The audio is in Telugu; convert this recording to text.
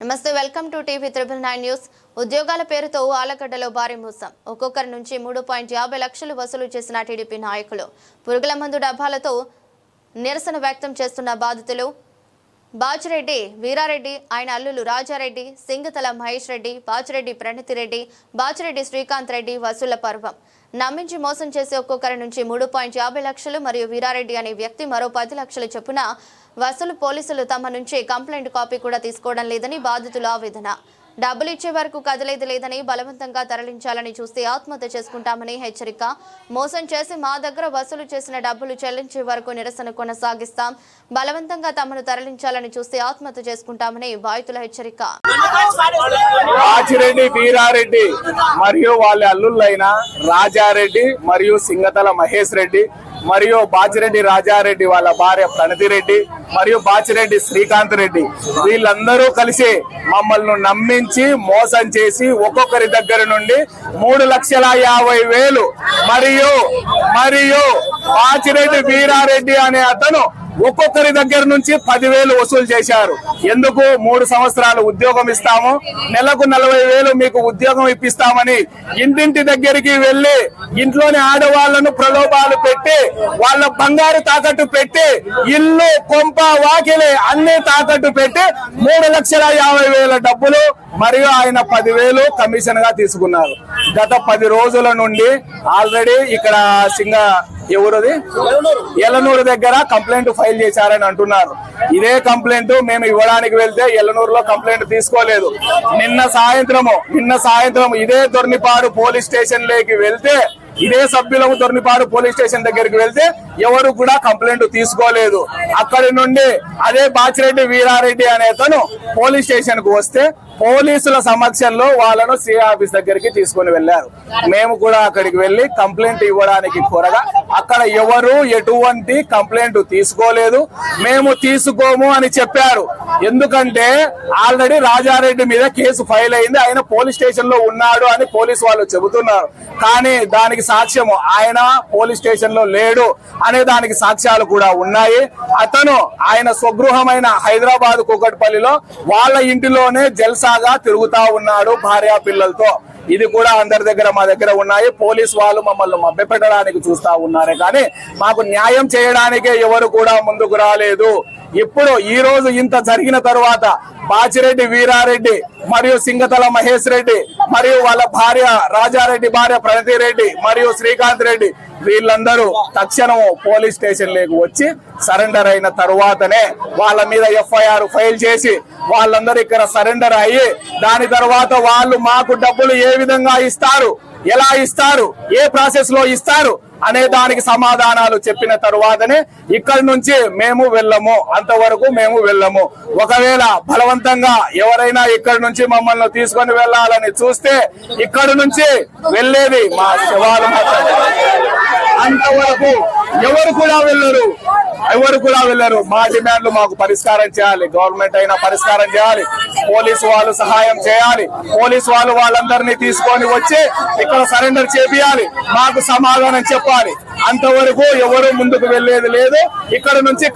నమస్తే welcome to TV triple nine news. ఉద్యోగాల పేరుతో ఆలగడ్డలో భారీ మోసం. ఒక్కొక్కరి నుంచి మూడు పాయింట్ యాభై లక్షలు వసూలు చేసిన టీడీపీ నాయకులు. పురుగుల మందు డబ్బాలతో నిరసన వ్యక్తం చేస్తున్న బాధితులు బాచిరెడ్డి వీరారెడ్డి ఆయన అల్లులు రాజారెడ్డి సింగతల మహేష్ రెడ్డి బాచిరెడ్డి ప్రణతిరెడ్డి బాచిరెడ్డి శ్రీకాంత్ రెడ్డి వసూల పర్వం. నమ్మించి మోసం చేసే ఒక్కొక్కరి నుంచి మూడు పాయింట్ యాభై లక్షలు మరియు వీరారెడ్డి అనే వ్యక్తి మరో పది లక్షలు చొప్పున వసూలు పోలీసులు తమ నుంచి కంప్లైంట్ కాపీ కూడా తీసుకోవడం లేదని బాధితుల ఆవేదన. డబ్బులు ఇచ్చే వరకు కదలేదు లేదని బలవంతంగా తరలించాలని చూస్తే ఆత్మహత్య చేసుకుంటామని హెచ్చరిక. మోసం చేసి మా దగ్గర వసూలు చేసిన డబ్బులు చెల్లించే వరకు నిరసన కొనసాగిస్తాం. బలవంతంగా తమను తరలించాలని చూస్తే ఆత్మహత్య చేసుకుంటామని బాధితుల హెచ్చరిక. రాజిరెడ్డి వీరారెడ్డి మరియు వాళ్ళ అల్లుళ్ళైన రాజారెడ్డి మరియు సింగతల మహేష్ రెడ్డి మరియు బాచిరెడ్డి రాజారెడ్డి వాళ్ళ భార్య ప్రణతిరెడ్డి మరియు బాచిరెడ్డి శ్రీకాంత్ రెడ్డి. వీళ్ళందరూ కలిసి మమ్మల్ని నమ్మించి మోసం చేసి ఒక్కొక్కరి దగ్గర నుండి మూడు లక్షల యాభై వేలు మరియు మరియు బాచిరెడ్డి వీరారెడ్డి అనే అతను ఒక్కొక్కరి దగ్గర నుంచి పదివేలు వసూలు చేశారు. ఎందుకు? మూడు సంవత్సరాలు ఉద్యోగం ఇస్తాము. నెలకు నలభై వేలు మీకు ఉద్యోగం ఇప్పిస్తామని ఇంటింటి దగ్గరికి వెళ్ళి ఇంట్లోని ఆడవాళ్ళను ప్రలోభాలు పెట్టి వాళ్ళ బంగారు తాకట్టు పెట్టి ఇల్లు కొంప వాకిలి అన్ని తాకట్టు పెట్టి మూడు లక్షల యాభై వేల డబ్బులు మరియు ఆయన పదివేలు కమిషన్గా తీసుకున్నారు. గత పది రోజుల నుండి ఆల్రెడీ ఇక్కడ సింగ ఎవరుది? ఎల్లనూరు దగ్గర కంప్లైంట్ ఫైల్ చేశారని అంటున్నారు. ఇదే కంప్లైంట్ మేము ఇవ్వడానికి వెళ్తే ఎల్లనూరులో కంప్లైంట్ తీసుకోలేదు. నిన్న సాయంత్రము నిన్న సాయంత్రం ఇదే దొర్నిపాడు పోలీస్ స్టేషన్ లేకి వెళ్తే ఇదే సభ్యులకు దొర్నిపాడు పోలీస్ స్టేషన్ దగ్గరికి వెళ్తే ఎవరు కూడా కంప్లైంట్ తీసుకోలేదు. అక్కడి నుండి అదే బాచిరెడ్డి వీరారెడ్డి అనే అతను పోలీస్ స్టేషన్కు వస్తే పోలీసుల సమక్షంలో వాళ్ళను సి ఆఫీస్ దగ్గరికి తీసుకొని వెళ్ళారు మేము కూడా అక్కడికి వెళ్ళి కంప్లైంట్ ఇవ్వడానికి కోరగా అక్కడ ఎవరు ఎటువంటి కంప్లైంట్ తీసుకోలేదు. మేము తీసుకోము అని చెప్పారు. ఎందుకంటే ఆల్రెడీ రాజారెడ్డి మీద కేసు ఫైల్ అయింది. ఆయన పోలీస్ స్టేషన్లో ఉన్నాడు అని పోలీసు వాళ్ళు చెబుతున్నారు. కానీ దానికి సాక్ష్యము ఆయన పోలీస్ స్టేషన్లో లేడు. అనే దానికి సాక్ష్యాలు కూడా ఉన్నాయి. అతను ఆయన స్వగృహమైన హైదరాబాద్ కూకట్పల్లిలో వాళ్ళ ఇంటిలోనే జల్సాగా తిరుగుతా ఉన్నాడు భార్యా పిల్లలతో. ఇది కూడా అందరి దగ్గర మా దగ్గర ఉన్నాయి. పోలీస్ వాళ్ళు మమ్మల్ని మభ్యపెట్టడానికి చూస్తా ఉన్నారే కానీ మాకు న్యాయం చేయడానికే ఎవరు కూడా ముందుకు రాలేదు. ఇప్పుడు ఈ రోజు ఇంత జరిగిన తరువాత బాచిరెడ్డి వీరారెడ్డి మరియు సింగతల మహేష్ రెడ్డి మరియు వాళ్ళ భార్య రాజారెడ్డి భార్య ప్రణతి రెడ్డి మరియు శ్రీకాంత్ రెడ్డి వీళ్ళందరూ తక్షణం పోలీస్ స్టేషన్ లేకు వచ్చి సరెండర్ అయిన తరువాతనే వాళ్ళ మీద ఎఫ్ఐఆర్ ఫైల్ చేసి వాళ్ళందరూ ఇక్కడ సరెండర్ అయ్యి దాని తర్వాత వాళ్ళు మాకు డబ్బులు ఏ విధంగా ఇస్తారు? ఎలా ఇస్తారు? ఏ ప్రాసెస్లో ఇస్తారు? అనే దానికి సమాధానాలు చెప్పిన తరువాతనే ఇక్కడి నుంచి మేము వెళ్ళము. అంతవరకు మేము వెళ్ళము. ఒకవేళ బలవంతంగా ఎవరైనా ఇక్కడి నుంచి మమ్మల్ని తీసుకొని వెళ్ళాలని చూస్తే ఇక్కడి నుంచి వెళ్ళేది మా శివాలు అంతవరకు ఎవరు కూడా వెళ్ళరు. ఎవరు కూడా వెళ్ళరు. మా డిమాండ్లు మాకు పరిష్కారం చేయాలి. గవర్నమెంట్ అయినా పరిష్కారం చేయాలి. పోలీసు వాళ్ళు సహాయం చేయాలి. పోలీసు వాళ్ళు వాళ్ళందరినీ తీసుకొని వచ్చి ఇక్కడ సరెండర్ చేపియాలి. మాకు సమాధానం చెప్పాలి. అంతవరకు ఎవరు ముందుకు వెళ్ళేది లేదు. ఇక్కడ నుంచి